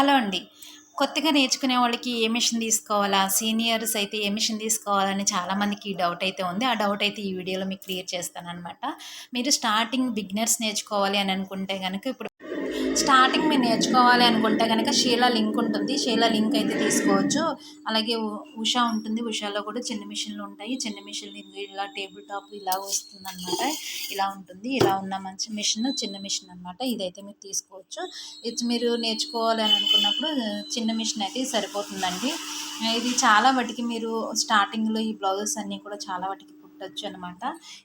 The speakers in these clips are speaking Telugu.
హలో అండి. కొత్తగా నేర్చుకునే వాళ్ళకి ఏ మిషన్ తీసుకోవాలా? సీనియర్స్ అయితే ఏ మిషన్ తీసుకోవాలని చాలామందికి డౌట్ అయితే ఉంది. ఆ డౌట్ అయితే ఈ వీడియోలో మీకు క్లియర్ చేస్తాను అనమాట మీరు స్టార్టింగ్ బిగినర్స్ నేర్చుకోవాలి అని అనుకుంటే కనుక ఇప్పుడు స్టార్టింగ్ మీరు నేర్చుకోవాలి అనుకుంటే కనుక షీలా లింక్ ఉంటుంది. షీలా లింక్ అయితే తీసుకోవచ్చు. అలాగే ఉ- ఉషా ఉంటుంది. ఉషాలో కూడా చిన్న మిషన్లు ఉంటాయి. చిన్న మిషన్లు ఇలా టేబుల్ టాప్ ఇలా వస్తుంది అనమాట ఇలా ఉంటుంది. ఇలా ఉన్న మంచి మిషన్ చిన్న మిషన్ అనమాట ఇదైతే మీరు తీసుకోవచ్చు. ఇది మీరు నేర్చుకోవాలి అని అనుకున్నప్పుడు చిన్న మిషన్ అయితే సరిపోతుందండి. ఇది చాలా వాటికి మీరు స్టార్టింగ్లో ఈ బ్లౌజెస్ అన్నీ కూడా చాలా వాటికి కుట్టచ్చు అనమాట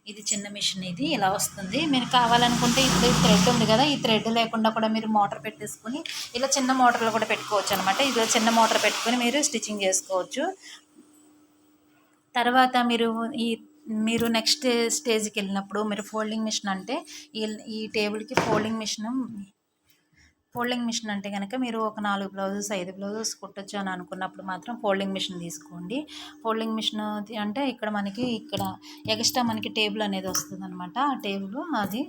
ఇది చిన్న మిషన్ ఇది ఇలా వస్తుంది. మీరు కావాలనుకుంటే ఇప్పుడు ఈ థ్రెడ్ ఉంది కదా ఈ థ్రెడ్ లేకుండా కూడా మీరు మోటార్ పెట్టేసుకొని ఇలా చిన్న మోటార్లు కూడా పెట్టుకోవచ్చు అనమాట ఇలా చిన్న మోటార్ పెట్టుకొని మీరు స్టిచ్చింగ్ చేసుకోవచ్చు. తర్వాత మీరు ఈ మీరు నెక్స్ట్ స్టేజ్కి వెళ్ళినప్పుడు మీరు ఫోల్డింగ్ మిషన్ అంటే ఈ ఈ టేబుల్కి ఫోల్డింగ్ మిషన్ ఫోల్డింగ్ మిషన్ అంటే కనుక మీరు ఒక నాలుగు బ్లౌజెస్ ఐదు బ్లౌజెస్ కుట్టచ్చు అని అనుకున్నప్పుడు మాత్రం ఫోల్డింగ్ మిషన్ తీసుకోండి. ఫోల్డింగ్ మిషన్ అంటే ఇక్కడ మనకి ఇక్కడ ఎక్స్ట్రా మనకి టేబుల్ అనేది వస్తుంది అనమాట ఆ టేబుల్ అది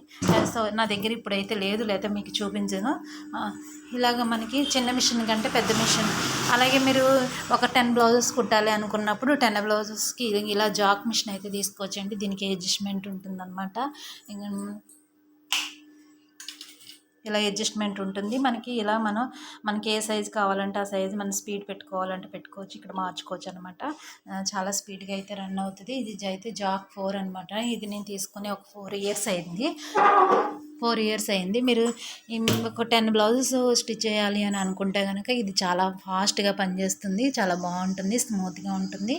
సో నా దగ్గర ఇప్పుడైతే లేదు లేదా మీకు చూపించను. ఇలాగ మనకి చిన్న మిషన్ కంటే పెద్ద మిషన్. అలాగే మీరు ఒక టెన్ బ్లౌజెస్ కుట్టాలి అనుకున్నప్పుడు టెన్ బ్లౌజెస్కి ఇలా జాక్ మిషన్ అయితే తీసుకోవచ్చండి. దీనికి అడ్జస్ట్మెంట్ ఉంటుందన్నమాట. ఇంకా ఇలా అడ్జస్ట్మెంట్ ఉంటుంది. మనకి ఇలా మనం మనకి ఏ సైజు కావాలంటే ఆ సైజు మనం స్పీడ్ పెట్టుకోవాలంటే పెట్టుకోవచ్చు. ఇక్కడ మార్చుకోవచ్చు అనమాట చాలా స్పీడ్గా అయితే రన్ అవుతుంది. ఇది అయితే జాక్ ఫోర్ అనమాట ఇది నేను తీసుకుని ఒక ఫోర్ ఇయర్స్ అయింది. ఫోర్ ఇయర్స్ అయింది. మీరు ఒక టెన్ బ్లౌజెస్ స్టిచ్ చేయాలి అని అనుకుంటే కనుక ఇది చాలా ఫాస్ట్గా పనిచేస్తుంది. చాలా బాగుంటుంది. స్మూత్గా ఉంటుంది.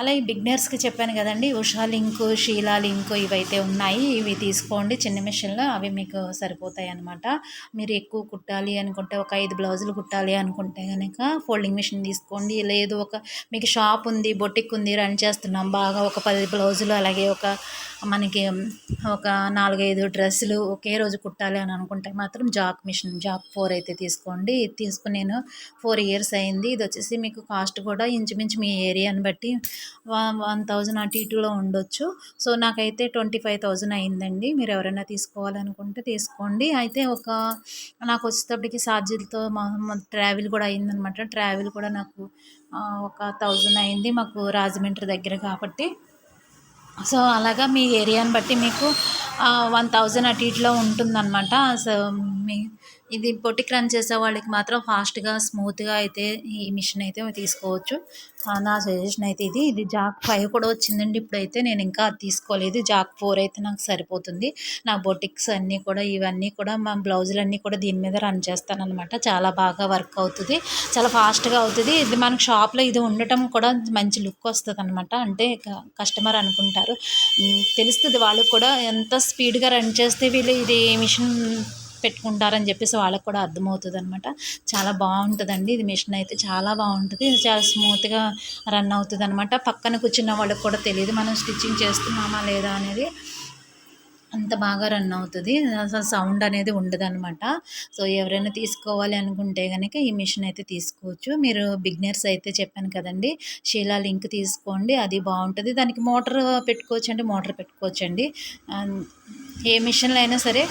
అలాగే బిగ్నర్స్కి చెప్పాను కదండి ఉషా లింక్ షీలా లింక్ ఇవైతే ఉన్నాయి. ఇవి తీసుకోండి. చిన్న మిషన్లో అవి మీకు సరిపోతాయి అన్నమాట. మీరు ఎక్కువ కుట్టాలి అనుకుంటే ఒక ఐదు బ్లౌజులు కుట్టాలి అనుకుంటే కనుక ఫోల్డింగ్ మిషన్ తీసుకోండి. లేదు ఒక మీకు షాప్ ఉంది బొటిక్ ఉంది రన్ చేస్తున్నాం బాగా ఒక పది బ్లౌజులు అలాగే ఒక మనకి ఒక నాలుగైదు డ్రెస్సులు ఒకే రోజు కుట్టాలి అని అనుకుంటే మాత్రం జాక్ మిషన్ జాక్ ఫోర్ అయితే తీసుకోండి. ఇది తీసుకుని నేను ఫోర్ ఇయర్స్ అయింది. ఇది వచ్చేసి మీకు కాస్ట్ కూడా ఇంచుమించు మీ ఏరియాని బట్టి వన్ వన్ థౌజండ్ అటు ఇటులో ఉండొచ్చు. సో నాకైతే ట్వంటీ ఫైవ్ థౌజండ్ అయిందండి. మీరు ఎవరైనా తీసుకోవాలనుకుంటే తీసుకోండి. అయితే ఒక నాకు వచ్చేటప్పటికి ఛార్జీలతో మా ట్రావెల్ కూడా అయిందనమాట. ట్రావెల్ కూడా నాకు ఒక థౌజండ్ అయింది మాకు రాజమండ్రి దగ్గర కాబట్టి. సో అలాగా మీ ఏరియాని బట్టి మీకు వన్ థౌజండ్ అటు ఇటులో ఉంటుందన్నమాట సో మీ ఇది పొట్టికి రన్ చేసే వాళ్ళకి మాత్రం ఫాస్ట్గా స్మూత్గా అయితే ఈ మిషన్ అయితే తీసుకోవచ్చు. నా సజెషన్ అయితే ఇది. ఇది జాక్ ఫైవ్ కూడా వచ్చిందండి. ఇప్పుడైతే నేను ఇంకా తీసుకోలేదు. జాక్ ఫోర్ అయితే నాకు సరిపోతుంది. నా బొటిక్స్ అన్నీ కూడా ఇవన్నీ కూడా మా బ్లౌజులు అన్నీ కూడా దీని మీద రన్ చేస్తానమాట చాలా బాగా వర్క్ అవుతుంది. చాలా ఫాస్ట్గా అవుతుంది. ఇది మనకు షాప్లో ఇది ఉండటం కూడా మంచి లుక్ వస్తుంది అనమాట అంటే కస్టమర్ అనుకుంటారు. తెలుస్తుంది. వాళ్ళకి కూడా ఎంత స్పీడ్గా రన్ చేస్తే వీళ్ళు ఇది మిషన్ పెట్టుకుంటారని చెప్పేసి వాళ్ళకి కూడా అర్థమవుతుంది అనమాట చాలా బాగుంటుందండి. ఇది మిషన్ అయితే చాలా బాగుంటుంది. ఇది చాలా స్మూత్గా రన్ అవుతుంది అనమాట పక్కన కూర్చున్న వాళ్ళకి కూడా తెలియదు. మనం స్టిచ్చింగ్ చేస్తున్నామా లేదా అనేది అంత బాగా రన్ అవుతుంది. అసలు సౌండ్ అనేది ఉండదన్నమాట. సో ఎవరైనా తీసుకోవాలి అనుకుంటే కనుక ఈ మిషన్ అయితే తీసుకోవచ్చు. మీరు బిగ్నర్స్ అయితే చెప్పాను కదండి. షీలా లింక్ తీసుకోండి. అది బాగుంటుంది. దానికి మోటార్ పెట్టుకోవచ్చు అండి మోటార్ పెట్టుకోవచ్చు అండి ఏ మిషన్లో అయినా సరే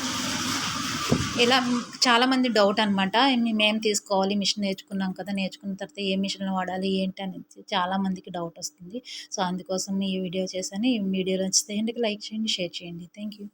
ఇలా చాలామంది డౌట్ అనమాట మేము తీసుకోవాలి మిషన్ నేర్చుకున్నాం కదా నేర్చుకున్న తర్వాత ఏ మిషన్ వాడాలి ఏంటి? అనేది చాలామందికి డౌట్ వస్తుంది. సో అందుకోసం ఈ వీడియో చేశాను. ఈ వీడియో నచ్చితే లైక్ చేయండి షేర్ చేయండి. Thank you